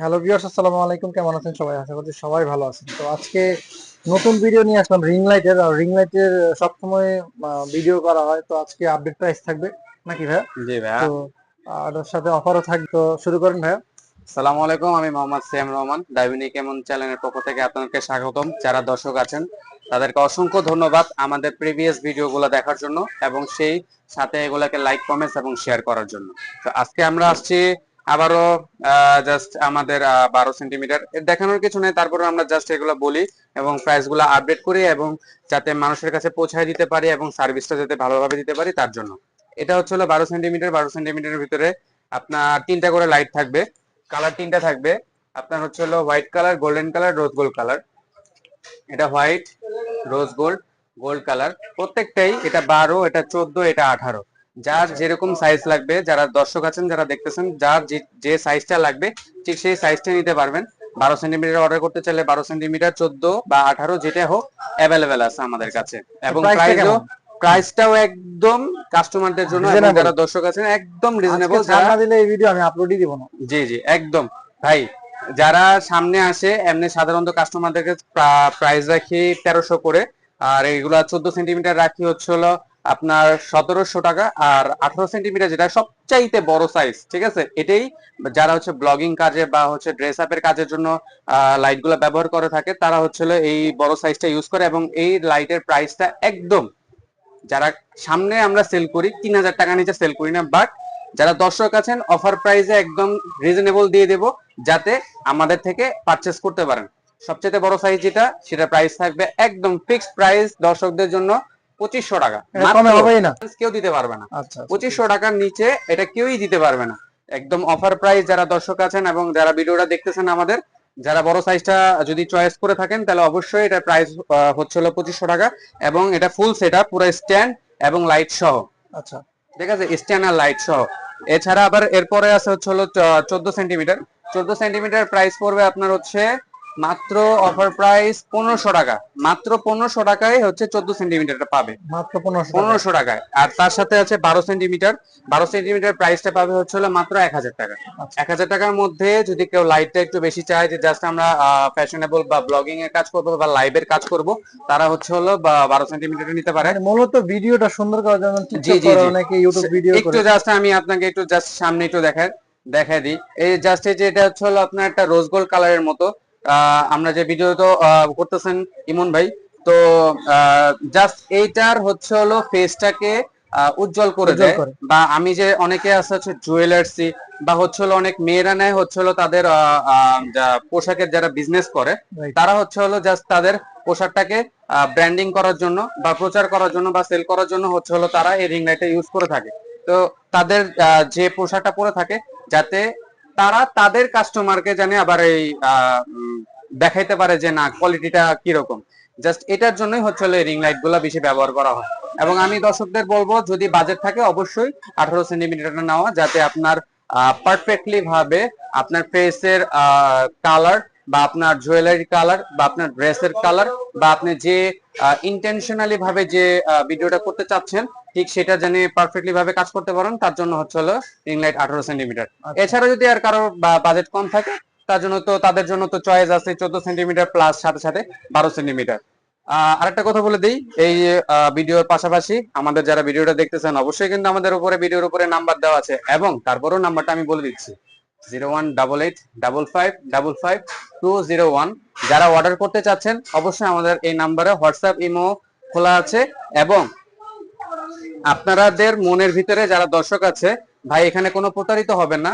Hello viewers আসসালামু আলাইকুম। কেমন আছেন সবাই? আশা করছি সবাই ভালো আছেন। তো আজকে নতুন ভিডিও নিয়ে আসলাম রিং লাইটের আর রিং লাইটের সবসময় ভিডিও করা হয়। তো আজকে আপডেট প্রাইস থাকবে। নাকি ভাইয়া? জি ভাইয়া। তো আর ওর সাথে অফারও থাকবে তো শুরু করেন ভাইয়া। সালামু আলাইকুম আমি মোহাম্মদ সিয়াম রহমান ডাইভিনিক কেমন চ্যানেলের পক্ষ থেকে আপনাদেরকে স্বাগতম। যারা দর্শক আছেন তাদেরকে অসংখ্য ধন্যবাদ আমাদের প্রিভিয়াস ভিডিওগুলো দেখার জন্য এবং সেই সাথে এগুলাকে লাইক কমেন্টস এবং শেয়ার করার জন্য। তো আজকে আমরা আসছি আবারও জাস্ট আমাদের বারো সেন্টিমিটার দেখানোর কিছু নেই, তারপরে আমরা জাস্ট এগুলো বলি এবং প্রাইসগুলো আপডেট করি এবং যাতে মানুষের কাছে পৌঁছায় দিতে পারি এবং সার্ভিসটা যাতে ভালোভাবে দিতে পারি তার জন্য। এটা হচ্ছে হলো বারো সেন্টিমিটার বারো সেন্টিমিটারের ভিতরে আপনার তিনটা করে লাইট থাকবে। কালার তিনটা থাকবে। আপনার হচ্ছে হলো white colour golden colour rose gold colour এটা white rose gold gold colour প্রত্যেকটাই এটা বারো, এটা চোদ্দ, এটা আঠারো। যার যেরকম সাইজ লাগবে যারা দর্শক আছেন যারা দেখতেছেন যার যে- সাইজটা লাগবে ঠিক সেই সাইজটা নিতে পারবেন। বারো সেন্টিমিটার অর্ডার করতে চাইলে বারো সেন্টিমিটার চোদ্দ বা আঠারো যেটা হোক অ্যাভেলেবেল আছে আমাদের কাছে। এবং টা প্রাইসও প্রাইসটাও একদম কাস্টমারদের জন্য যারা দর্শক আছেন একদম রিজনেবল আজকে ছাড় না দিলে এই ভিডিও আমি আপলোডই দিব না। জি জি একদম। ভাই যারা সামনে আসে এমনি সাধারণত কাস্টমারদেরকে প্রাইস রাখি তেরোশো করে আর এইগুলা চোদ্দ সেন্টিমিটার রাখি হচ্ছে হলো আপনার সতেরোশো টাকা আর আঠারো সেন্টিমিটার যেটা সবচাইতে বড় সাইজ ঠিক আছে? এটাই যারা হচ্ছে ব্লগিং কাজে বা হচ্ছে ড্রেস আপের কাজের জন্য লাইটগুলা ব্যবহার করে থাকে, তারা হচ্ছে এই বড় সাইজটা ইউজ করে এবং এই লাইটের প্রাইসটা একদম যারা সামনে আমরা সেল করি, তিন হাজার টাকা নিচে সেল করি না বাট যারা দর্শক আছেন অফার প্রাইসে একদম রিজনেবল দিয়ে দেব যাতে আমাদের থেকে পারচেস করতে পারেন। সবচেয়ে বড় সাইজ যেটা সেটা প্রাইস থাকবে একদম ফিক্সড প্রাইস দর্শকদের জন্য পঁচিশশো টাকা। কমে হবেই না। কেউ দিতে পারবে না। আচ্ছা আচ্ছা। পঁচিশশো টাকার নিচে এটা কেউই দিতে পারবে না। একদম অফার প্রাইস যারা দর্শক আছেন এবং যারা ভিডিওটা দেখতেছেন আমাদের যারা বড় সাইজটা যদি চয়েস করে থাকেন তাহলে অবশ্যই এটা প্রাইস হচ্ছে হলো পঁচিশশো টাকা এবং এটা ফুল সেট আপ পুরো স্ট্যান্ড এবং লাইট সহ। আচ্ছা। ঠিক আছে? স্ট্যান্ড আর লাইট সহ। এছাড়া আবার এরপরে আছে হচ্ছে হলো চোদ্দ সেন্টিমিটার চোদ্দ সেন্টিমিটার প্রাইস পড়বে আপনার হচ্ছে মাত্র অফার প্রাইস পনেরোশো টাকা। মাত্র পনেরোশো টাকায় হচ্ছে চোদ্দ সেন্টিমিটারটা পাবে। মাত্র পনেরোশো টাকায়। আর তার সাথে আছে বারো সেন্টিমিটার বারো সেন্টিমিটার প্রাইসটা পাবে হচ্ছে হলো মাত্র এক হাজার টাকা। আচ্ছা। এক হাজার টাকার মধ্যে যদি কেউ লাইটটা একটু বেশি চায় যে জাস্ট আমরা ফ্যাশনেবল বা ব্লগিং এর কাজ করব বা লাইভের কাজ করব তারা হচ্ছে হলো বা- বারো সেন্টিমিটার নিতে পারে। মানে মূলত ভিডিওটা সুন্দর করার জন্য জি, জি, করে অনেকে ইউটিউব ভিডিও একটু জাস্ট আমি আপনাকে একটু জাস্ট সামনে একটু দেখাই দেখাই দিই। এই জাস্ট এই যে এটা হচ্ছে হলো আপনার একটা রোজ গোল্ড কালারের মতো। আমরা যে ভিডিও তো করতেছেন ইমন ভাই তো জাস্ট এইটার হচ্ছে হলো ফেসটাকে উজ্জ্বল করে দেয়। বা আমি যে অনেকে আছে হচ্ছে জুয়েলার্সি বা হচ্ছে হলো অনেক মেয়েরা নেয় হচ্ছে হলো তাদের পোশাকের যারা বিজনেস করে তারা হচ্ছে হলো জাস্ট তাদের পোশাকটাকে ব্র্যান্ডিং করার জন্য বা প্রচার করার জন্য বা সেল করার জন্য হচ্ছে হলো তারা এই রিং লাইটটা ইউজ করে থাকে। তো তাদের আহ, যে পোশাকটা পরে থাকে যাতে তারা তাদের কাস্টমারকে জানে আবার এই দেখাইতে পারে যে না কোয়ালিটিটা কীরকম। জাস্ট এটার জন্যই হচ্ছে রিং লাইটগুলা বেশি ব্যবহার করা হয়। এবং আমি দর্শকদের বলব, যদি বাজেট থাকে অবশ্যই আঠারো সেন্টিমিটারটা নেওয়া, যাতে আপনার পারফেক্টলি ভাবে আপনার ফেসের কালার বা আপনার জুয়েলারি কালার বা আপনার ড্রেসের কালার বা আপনি যে ইন্টেনশনালি ভাবে যে ভিডিওটা করতে চাচ্ছেন ঠিক সেটা জানি পারফেক্টলি ভাবে কাজ করতে পারেন তার জন্য হচ্ছে হলো রিং লাইট আঠারো সেন্টিমিটার আচ্ছা। এছাড়া যদি আর কারও বাজেট কম থাকে তার জন্য তো তাদের জন্য তো চয়েস আছে চোদ্দ সেন্টিমিটার প্লাস সাথে সাথে বারো সেন্টিমিটার আরেকটা কথা বলে দিই এই ভিডিওর পাশাপাশি আমাদের যারা ভিডিওটা দেখতেছেন অবশ্যই কিন্তু আমাদের উপরে ভিডিওর উপরে নাম্বার দেওয়া আছে এবং তারপরেও নাম্বারটা আমি বলে দিচ্ছি। Zero one double eight double five double five two zero one যারা অর্ডার করতে চাচ্ছেন অবশ্যই আমাদের এই নাম্বারে হোয়াটসঅ্যাপ ইমো খোলা আছে এবং আপনাদের মনের ভিতরে যারা দর্শক আছে ভাই এখানে কোনো প্রতারিত হবেন না।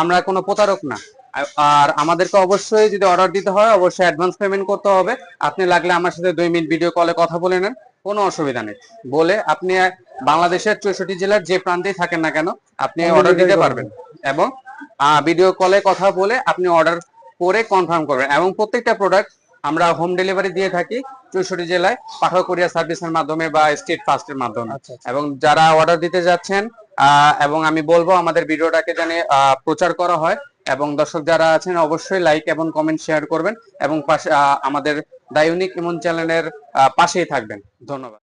আমরা কোনো প্রতারক না। আর- আমাদেরকে অবশ্যই যদি অর্ডার দিতে হয় অবশ্যই অ্যাডভান্স পেমেন্ট করতে হবে। আপনি লাগলে আমার সাথে দুই মিনিট ভিডিও কলে কথা বলে নেন। কোনো অসুবিধা নেই। বলে আপনি বাংলাদেশের চৌষট্টি জেলার যে প্রান্তেই থাকেন না কেন আপনি অর্ডার দিতে পারবেন। এবং ভিডিও কলে কথা বলে আপনি অর্ডার করে কনফার্ম করবেন। এবং প্রত্যেকটা প্রোডাক্ট আমরা হোম ডেলিভারি দিয়ে থাকি চৌষট্টি জেলায় পাঠাও সার্ভিস সার্ভিসের মাধ্যমে বা স্টেট ফাস্টের মাধ্যমে। আচ্ছা আচ্ছা। এবং যারা অর্ডার দিতে যাচ্ছেন আহ, এবং আমি বলব আমাদের ভিডিওটাকে যেন আহ, প্রচার করা হয় এবং দর্শক যারা আছেন অবশ্যই লাইক এবং কমেন্ট শেয়ার করবেন এবং পাশে আমাদের দায়নিক ইমন চ্যানেলের পাশেই থাকবেন। ধন্যবাদ।